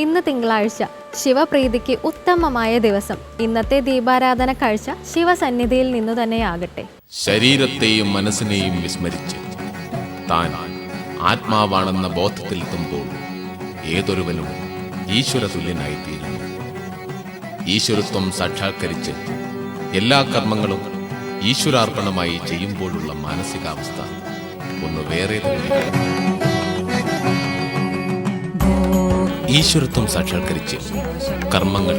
ഇന്ന് തിങ്കളാഴ്ച ശിവപ്രീതിക്ക് ഉത്തമമായ ദിവസം. ഇന്നത്തെ ദീപാരാധന കാഴ്ച ശിവസന്നിധിയിൽ നിന്നു തന്നെയാകട്ടെ. ശരീരത്തെയും മനസ്സിനെയും വിസ്മരിച്ച് താൻ ആത്മാവാണെന്ന ബോധത്തിലെത്തുമ്പോൾ ഏതൊരുവനും ഈശ്വര തുല്യനായിത്തീരുന്നു ഈശ്വരത്വം സാക്ഷാത്കരിച്ച് എല്ലാ കർമ്മങ്ങളും ഈശ്വരാർപ്പണമായി ചെയ്യുമ്പോഴുള്ള മാനസികാവസ്ഥ ഒന്ന് വേറെ തന്നെയാണ്. ഈശ്വരത്വം സാക്ഷാത്കരിച്ച് കർമ്മങ്ങൾ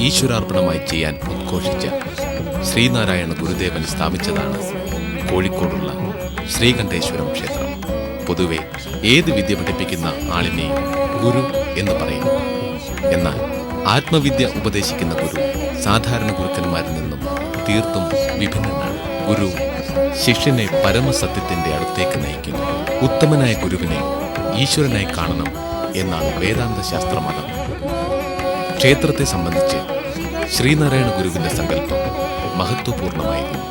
ഈശ്വരാർപ്പണമായി ചെയ്യാൻ ഉദ്ഘോഷിച്ച ശ്രീനാരായണ ഗുരുദേവൻ സ്ഥാപിച്ചതാണ് കോഴിക്കോടുള്ള ശ്രീകണ്ഠേശ്വരം ക്ഷേത്രം. പൊതുവെ ഏത് വിദ്യ പഠിപ്പിക്കുന്ന ആളിനെയും ഗുരു എന്ന് പറയുന്നു. എന്നാൽ ആത്മവിദ്യ ഉപദേശിക്കുന്ന ഗുരു സാധാരണ ഗുരുക്കന്മാരിൽ നിന്നും തീർത്തും വിഭിന്നനാണ്. ഗുരു ശിഷ്യനെ പരമസത്യത്തിന്റെ അടുത്തേക്ക് നയിക്കുന്നു. ഉത്തമനായ ഗുരുവിനെ ഈശ്വരനായി കാണണം എന്നാണ് വേദാന്ത ശാസ്ത്രമതം ക്ഷേത്രത്തെ സംബന്ധിച്ച് ശ്രീനാരായണ ഗുരുവിന്റെ സങ്കല്പം മഹത്വപൂർണമായിരുന്നു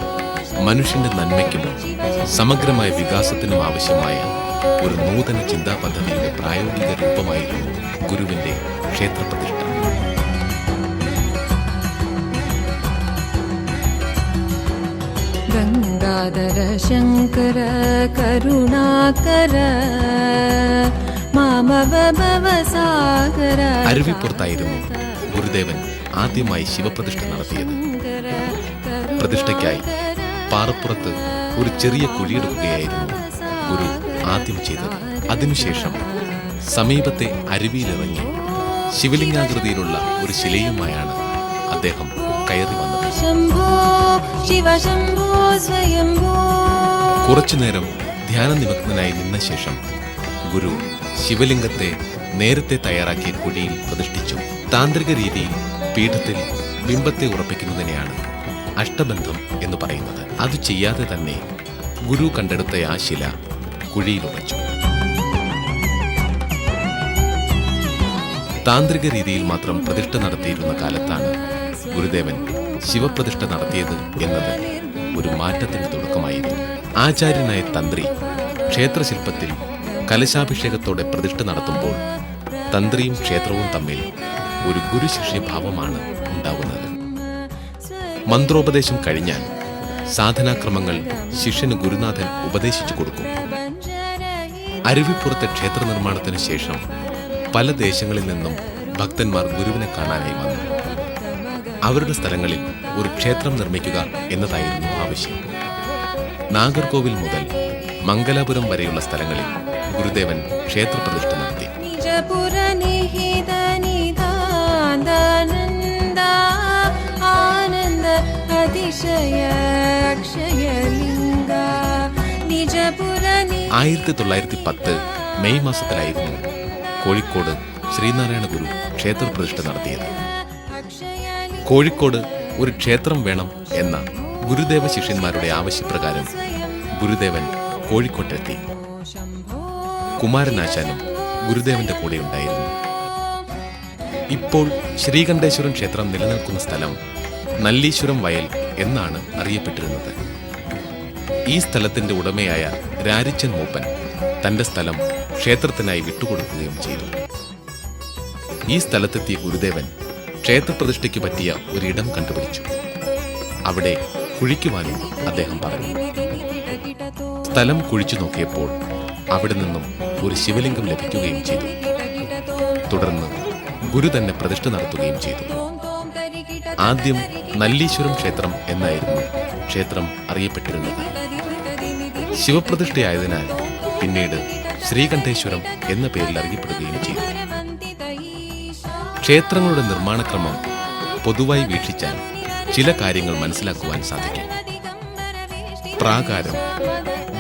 മനുഷ്യന്റെ നന്മയ്ക്കും സമഗ്രമായ വികാസത്തിനും ആവശ്യമായ ഒരു നൂതന ചിന്താ പദ്ധതിയുടെ പ്രായോഗിക രൂപമായിരുന്നു ഗുരുവിന്റെ ക്ഷേത്രപ്രതിഷ്ഠ गङ्गाधर शङ्कर करुणाकर मामव भवसागर അരുവിപ്പുറത്തായിരുന്നു ഗുരുദേവൻ ആദ്യമായി ശിവപ്രതിഷ്ഠ നടത്തിയത്. പ്രതിഷ്ഠയ്ക്കായി പാറപ്പുറത്ത് ഒരു ചെറിയ കുഴിയെടുക്കുകയായിരുന്നു ഗുരു ആദ്യം ചെയ്തത്. അതിനുശേഷം സമീപത്തെ അരുവിയിലിറങ്ങി ശിവലിംഗാകൃതിയിലുള്ള ഒരു ശിലയുമായാണ് അദ്ദേഹം കയറി വന്നത്. കുറച്ചുനേരം ധ്യാന നിമഗ്നായി നിന്ന ശേഷം ഗുരു ശിവലിംഗത്തെ നേരത്തെ തയ്യാറാക്കിയ കുഴിയിൽ പ്രതിഷ്ഠിച്ചു. താന്ത്രിക രീതിയിൽ പീഠത്തിൽ ബിംബത്തെ ഉറപ്പിക്കുന്നതിനെയാണ് അഷ്ടബന്ധം എന്ന് പറയുന്നത്. അത് ചെയ്യാതെ തന്നെ ഗുരു കണ്ടെടുത്ത ആ ശില കുഴിയിൽ ഉറച്ചു. താന്ത്രിക രീതിയിൽ മാത്രം പ്രതിഷ്ഠ നടത്തിയിരുന്ന കാലത്താണ് ഗുരുദേവൻ ശിവപ്രതിഷ്ഠ നടത്തിയത് എന്നത് ഒരു മാറ്റത്തിന് തുടക്കമായിരുന്നു. ആചാര്യനായ തന്ത്രി ക്ഷേത്രശില്പത്തിൽ കലശാഭിഷേകത്തോടെ പ്രതിഷ്ഠ നടത്തുമ്പോൾ തന്ത്രിയും ക്ഷേത്രവും തമ്മിൽ ഒരു ഗുരുശിഷ്യഭാവമാണ് ഉണ്ടാവുന്നത്. മന്ത്രോപദേശം കഴിഞ്ഞാൽ സാധനാക്രമങ്ങൾ ശിഷ്യന് ഗുരുനാഥൻ ഉപദേശിച്ചു കൊടുക്കും. അരുവിപ്പുറത്തെ ക്ഷേത്ര നിർമ്മാണത്തിന് ശേഷം പല ദേശങ്ങളിൽ നിന്നും ഭക്തന്മാർ ഗുരുവിനെ കാണാനായി വന്നു. അവരുടെ സ്ഥലങ്ങളിൽ ഒരു ക്ഷേത്രം നിർമ്മിക്കുക എന്നതായിരുന്നു ആവശ്യം. നാഗർകോവിൽ മുതൽ മംഗലാപുരം വരെയുള്ള സ്ഥലങ്ങളിൽ ഗുരുദേവൻ ക്ഷേത്രപ്രതിഷ്ഠ നടത്തി. ആയിരത്തി തൊള്ളായിരത്തി പത്ത് മെയ് മാസത്തിലായിരുന്നു കോഴിക്കോട് ശ്രീനാരായണ ഗുരു ക്ഷേത്രപ്രതിഷ്ഠ നടത്തിയത്. കോഴിക്കോട് ഒരു ക്ഷേത്രം വേണം എന്ന ഗുരുദേവ ശിഷ്യന്മാരുടെ ആവശ്യപ്രകാരം ഗുരുദേവൻ കോഴിക്കോട്ടെത്തി. കുമാരനാശാനും ഗുരുദേവന്റെ കൂടെ ഉണ്ടായിരുന്നു. ഇപ്പോൾ ശ്രീകണ്ഠേശ്വരം ക്ഷേത്രം നിലനിൽക്കുന്ന സ്ഥലം നല്ലീശ്വരം വയൽ എന്നാണ് അറിയപ്പെട്ടിരുന്നത്. ഈ സ്ഥലത്തിന്റെ ഉടമയായ രാരിച്ചൻ മൂപ്പൻ തന്റെ സ്ഥലം ക്ഷേത്രത്തിനായി വിട്ടുകൊടുക്കുകയും ചെയ്തു. ഈ സ്ഥലത്തെത്തിയ ഗുരുദേവൻ ക്ഷേത്രപ്രതിഷ്ഠയ്ക്ക് പറ്റിയ ഒരിടം കണ്ടുപിടിച്ചു. അവിടെ കുഴിക്കുവാനും അദ്ദേഹം പറഞ്ഞു. സ്ഥലം കുഴിച്ചു നോക്കിയപ്പോൾ അവിടെ നിന്നും ഒരു ശിവലിംഗം ലഭിക്കുകയും ചെയ്തു. തുടർന്ന് ഗുരു തന്നെ പ്രതിഷ്ഠ നടത്തുകയും ചെയ്തു. ആദ്യം നല്ലീശ്വരം ക്ഷേത്രം എന്നായിരുന്നു ക്ഷേത്രം അറിയപ്പെട്ടിരുന്നത്. ശിവപ്രതിഷ്ഠയായതിനാൽ പിന്നീട് ശ്രീകണ്ഠേശ്വരം എന്ന പേരിൽ അറിയപ്പെടുകയും ചെയ്തു. ക്ഷേത്രങ്ങളുടെ നിർമ്മാണക്രമം പൊതുവായി വീക്ഷിച്ചാൽ ചില കാര്യങ്ങൾ മനസ്സിലാക്കുവാൻ സാധിക്കും. പ്രാകാരം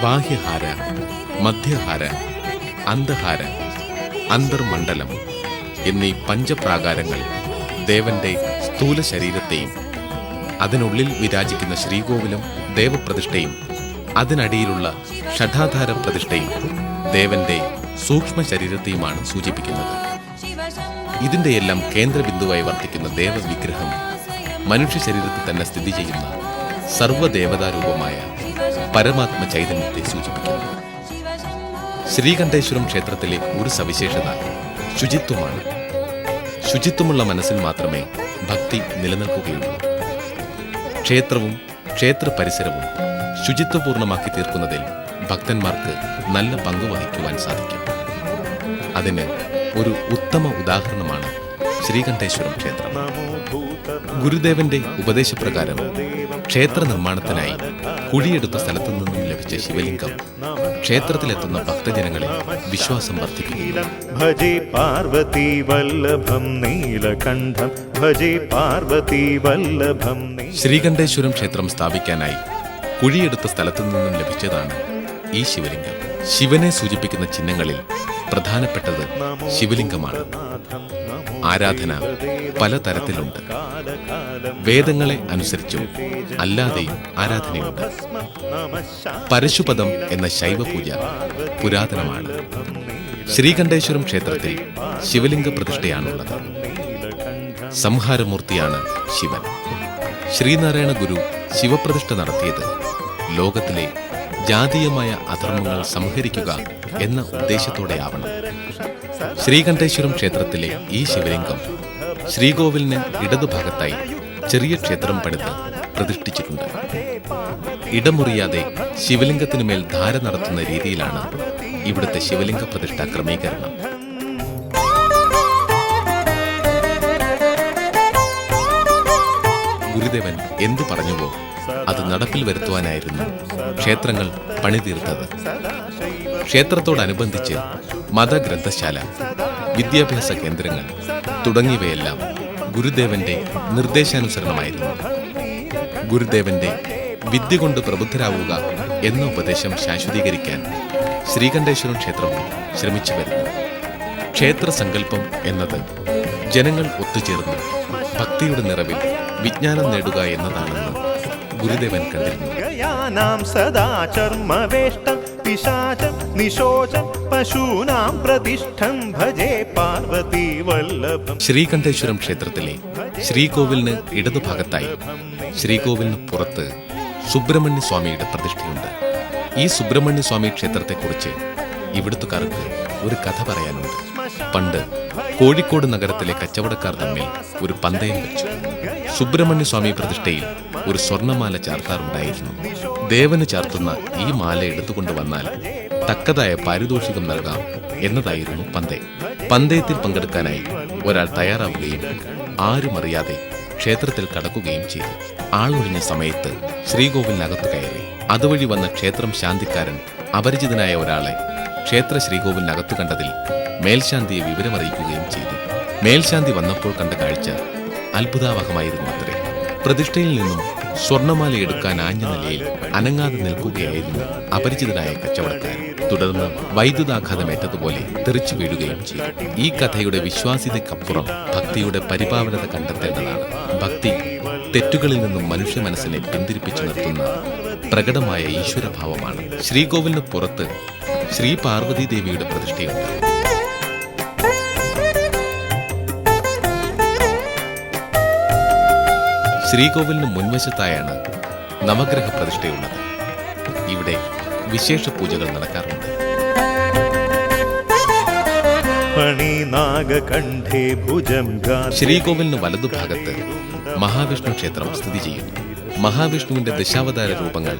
ബാഹ്യഹാര മധ്യഹാര അന്തഹാര അന്തർമണ്ഡലം എന്നീ പഞ്ചപ്രാകാരങ്ങൾ ദേവന്റെ സ്ഥൂല ശരീരത്തെയും അതിനുള്ളിൽ വിരാജിക്കുന്ന ശ്രീകോവിലും ദേവപ്രതിഷ്ഠയും അതിനടിയിലുള്ള ഷഠാധാര പ്രതിഷ്ഠയും ദേവന്റെ സൂക്ഷ്മ ശരീരത്തെയുമാണ് സൂചിപ്പിക്കുന്നത്. ഇതിന്റെയെല്ലാം കേന്ദ്രബിന്ദുവായി വർത്തിക്കുന്ന ദേവവിഗ്രഹം മനുഷ്യ ശരീരത്തിൽ തന്നെ സ്ഥിതി ചെയ്യുന്ന സർവദേവതാരൂപമായ പരമാത്മ ചൈതന്യത്തെ സൂചിപ്പിക്കുന്നു. ശ്രീകണ്ഠേശ്വരം ക്ഷേത്രത്തിലെ ഒരു സവിശേഷത. ശുചിത്വമാണ്. ശുചിത്വമുള്ള മനസ്സിൽ മാത്രമേ ഭക്തി നിലനിൽക്കുകയുള്ളൂ. ക്ഷേത്രവും ക്ഷേത്ര പരിസരവും ശുചിത്വപൂർണമാക്കി തീർക്കുന്നതിൽ ഭക്തന്മാർക്ക് നല്ല പങ്ക് വഹിക്കുവാൻ സാധിക്കും. അതിന് ഒരു ഉത്തമ ഉദാഹരണമാണ് ശ്രീകണ്ഠേശ്വരം ക്ഷേത്രം. ഗുരുദേവന്റെ ഉപദേശപ്രകാരം ക്ഷേത്ര നിർമ്മാണത്തിനായി കുഴിയെടുത്ത സ്ഥലത്തു നിന്നും ലഭിച്ച ശിവലിംഗം ക്ഷേത്രത്തിലെത്തുന്ന ഭക്തജനങ്ങളിൽ വിശ്വാസം വർദ്ധിക്കും പാർവതി വല്ലഭം നീലകണ്ഠം പാർവതി വല്ലഭം ശ്രീകണ്ഠേശ്വരം ക്ഷേത്രം സ്ഥാപിക്കാനായി കുഴിയെടുത്ത സ്ഥലത്തു നിന്നും ലഭിച്ചതാണ് ഈ ശിവലിംഗം. ശിവനെ സൂചിപ്പിക്കുന്ന ചിഹ്നങ്ങളിൽ പ്രധാനപ്പെട്ടത് ശിവലിംഗമാണ്. ആരാധന പലതരത്തിലുണ്ട്. വേദങ്ങളെ അനുസരിച്ചും അല്ലാതെയും ആരാധനയുണ്ട്. പരശുപദം എന്ന ശൈവപൂജ പുരാതനമാണ്. ശ്രീകണ്ഠേശ്വരം ക്ഷേത്രത്തിൽ ശിവലിംഗ പ്രതിഷ്ഠയാണുള്ളത്. സംഹാരമൂർത്തിയാണ് ശിവൻ. ശ്രീനാരായണ ഗുരു ശിവപ്രതിഷ്ഠ നടത്തിയത് ലോകത്തിലെ ജാതീയമായ അധർമ്മങ്ങൾ സംഹരിക്കുക എന്ന ഉദ്ദേശത്തോടെയാവണം. ശ്രീകണ്ഠേശ്വരം ക്ഷേത്രത്തിലെ ഈ ശിവലിംഗം ശ്രീകോവിലിന് ഇടതുഭാഗത്തായി ചെറിയ ക്ഷേത്രം പണിത് പ്രതിഷ്ഠിച്ചിട്ടുണ്ട്. ഇടമുറിയാതെ ശിവലിംഗത്തിനു മേൽ ധാര നടത്തുന്ന രീതിയിലാണ് ഇവിടുത്തെ ശിവലിംഗ പ്രതിഷ്ഠ ക്രമീകരണം. ഗുരുദേവൻ എന്തു പറഞ്ഞുവോ അത് നടപ്പിൽ വരുത്തുവാനായിരുന്നു ക്ഷേത്രങ്ങൾ പണിതീർത്തത്. ക്ഷേത്രത്തോടനുബന്ധിച്ച് മതഗ്രന്ഥശാല വിദ്യാഭ്യാസ കേന്ദ്രങ്ങൾ തുടങ്ങിയവയെല്ലാം ഗുരുദേവന്റെ നിർദ്ദേശാനുസരണമായിരുന്നു. ഗുരുദേവന്റെ വിദ്യ കൊണ്ട് പ്രബുദ്ധരാവുക എന്ന ഉപദേശം ശാശ്വതീകരിക്കാൻ ശ്രീകണ്ഠേശ്വരം ക്ഷേത്രം ശ്രമിച്ചു വരുന്നു. ക്ഷേത്ര സങ്കല്പം എന്നത് ജനങ്ങൾ ഒത്തുചേർന്ന് ഭക്തിയുടെ നിറവിൽ വിജ്ഞാനം നേടുക എന്നതാണെന്ന് ഗുരുദേവൻ കണ്ടിരുന്നു. സദാചർമ്മവേഷ്ടം പിശാചം നിശോചം പശൂനാം പ്രതിഷ്ഠം. ഭജേ പാർവതി വല്ലഭം. ശ്രീകണ്ഠേശ്വരം ക്ഷേത്രത്തിലെ ശ്രീകോവിലിന് ഇടതുഭാഗത്തായി ശ്രീകോവിലിന് പുറത്ത് സുബ്രഹ്മണ്യ സ്വാമിയുടെ പ്രതിഷ്ഠയുണ്ട്. ഈ സുബ്രഹ്മണ്യ സ്വാമി ക്ഷേത്രത്തെക്കുറിച്ച് ഇവിടുത്തുകാർക്ക് ഒരു കഥ പറയാനുണ്ട്. പണ്ട് കോഴിക്കോട് നഗരത്തിലെ കച്ചവടക്കാർ തമ്മിൽ ഒരു പന്തയം വെച്ചു. സുബ്രഹ്മണ്യ സ്വാമി പ്രതിഷ്ഠയിൽ ഒരു സ്വർണമാല ചാർത്താറുണ്ടായിരുന്നു. ദേവന് ചാർത്തുന്ന ഈ മാല എടുത്തുകൊണ്ടുവന്നാൽ തക്കതായ പാരിതോഷികം നൽകാം എന്നതായിരുന്നു പന്തേ. പന്തയത്തിൽ പങ്കെടുക്കാനായി ഒരാൾ തയ്യാറാവുകയും ആരും അറിയാതെ ക്ഷേത്രത്തിൽ കടക്കുകയും ചെയ്തു. ആളൊഴിഞ്ഞ സമയത്ത് ശ്രീകോവിലിനകത്ത് കയറി. അതുവഴി വന്ന ക്ഷേത്രം ശാന്തിക്കാരൻ അപരിചിതനായ ഒരാളെ ക്ഷേത്ര ശ്രീകോവിലിനകത്ത് കണ്ടതിൽ മേൽശാന്തിയെ വിവരമറിയിക്കുകയും ചെയ്തു. മേൽശാന്തി വന്നപ്പോൾ കണ്ട കാഴ്ച അത്ഭുതാവഹമായിരുന്നു അത്രേ. പ്രതിഷ്ഠയിൽ നിന്നും സ്വർണമാല എടുക്കാൻ ആഞ്ഞ നിലയിൽ അനങ്ങാതെ നിൽക്കുകയായിരുന്നു അപരിചിതനായ കച്ചവടക്കാരൻ. തുടർന്ന് വൈദ്യുതാഘാതമേറ്റതുപോലെ തെറിച്ചു വീഴുകയും ചെയ്തു. ഈ കഥയുടെ വിശ്വാസ്യതയ്ക്കപ്പുറം ഭക്തിയുടെ പരിപാവനത കണ്ടെത്തേണ്ടതാണ്. ഭക്തി തെറ്റുകളിൽ നിന്നും മനുഷ്യ മനസ്സിനെ പിന്തിരിപ്പിച്ചു നിർത്തുന്ന പ്രകടമായ ഈശ്വരഭാവമാണ്. ശ്രീകോവിലിന് പുറത്ത് ശ്രീ പാർവതി ദേവിയുടെ പ്രതിഷ്ഠയുണ്ട്. ശ്രീകോവിലിന് മുൻവശത്തായാണ് നവഗ്രഹ പ്രതിഷ്ഠയുള്ളത്. ഇവിടെ വിശേഷ പൂജകൾ നടക്കാറുണ്ട്. ശ്രീകോവിലിന് വലതുഭാഗത്ത് മഹാവിഷ്ണു ക്ഷേത്രം സ്ഥിതി ചെയ്യുന്നു. മഹാവിഷ്ണുവിന്റെ ദശാവതാര രൂപങ്ങൾ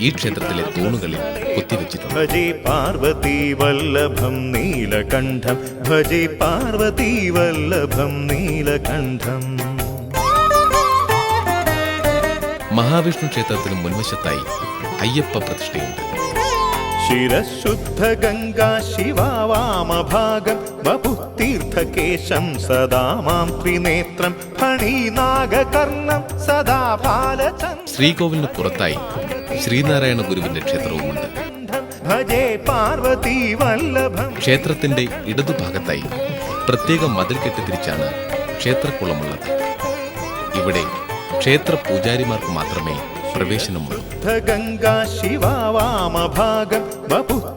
ഈ ക്ഷേത്രത്തിലെ തൂണുകളിൽ കൊത്തിവെച്ചിട്ടുണ്ട്. ഭജി പാർവതി വല്ലഭം നീലകണ്ഠം. ഭജി പാർവതി വല്ലഭം നീലകണ്ഠം. മഹാവിഷ്ണു ക്ഷേത്രത്തിനും മുൻവശത്തായി അയ്യപ്പ പ്രതിഷ്ഠയുണ്ട്. ശിരശുദ്ധ ഗംഗാ ശിവാമഭാഗം ബഹുതീർത്ഥകേശം സദാ മാം ത്രിനേത്രം ഫണിനാഗകർണം സദാ ബാലചന്ദ്ര ശ്രീകോവിലിന് പുറത്തായി ശ്രീനാരായണ ഗുരുവിന്റെ ക്ഷേത്രവുമുണ്ട്. ഭജേ പാർവതി വല്ലഭം. ക്ഷേത്രത്തിന്റെ ഇടതുഭാഗത്തായി പ്രത്യേക മതിൽ കെട്ടിത്തിരിച്ചാണ് ക്ഷേത്രക്കുളമുള്ളത്. ഇവിടെ ക്ഷേത്ര പൂജാരിമാർക്ക് മാത്രമേ പ്രവേശനമുള്ളൂ ഗംഗാ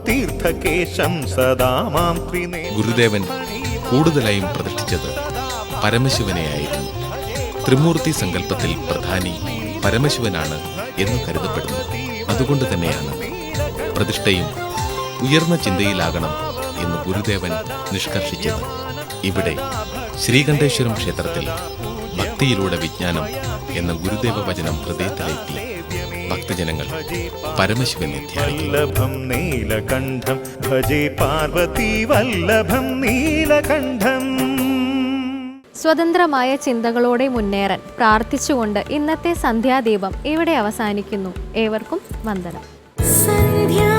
തീർത്ഥകേശം ഗുരുദേവൻ കൂടുതലായും പ്രതിഷ്ഠിച്ചത് പരമശിവനെയായിരുന്നു ത്രിമൂർത്തി സങ്കല്പത്തിൽ പ്രധാനി പരമശിവനാണ് എന്ന് കരുതപ്പെടുന്നു. അതുകൊണ്ട് തന്നെയാണ് പ്രതിഷ്ഠയും ഉയർന്ന ചിന്തയിലാകണം എന്ന് ഗുരുദേവൻ നിഷ്കർഷിച്ചത്. ഇവിടെ ശ്രീകണ്ഠേശ്വരം ക്ഷേത്രത്തിൽ ഭക്തിയിലൂടെ വിജ്ഞാനം എന്ന ഗുരുദേവ വചനം ഹൃദയത്തിലെത്തി. ഭക്തജനങ്ങൾ പരമശിവനെ ധ്യാനിക്കും നീലകണ്ഠം ഭജേ പാർവതി വല്ലഭം നീലകണ്ഠം. സ്വതന്ത്രമായ ചിന്തകളോടെ മുന്നേറാൻ പ്രാർത്ഥിച്ചുകൊണ്ട് ഇന്നത്തെ സന്ധ്യാദീപം ഇവിടെ അവസാനിക്കുന്നു. ഏവർക്കും വന്ദനം. സന്ധ്യാ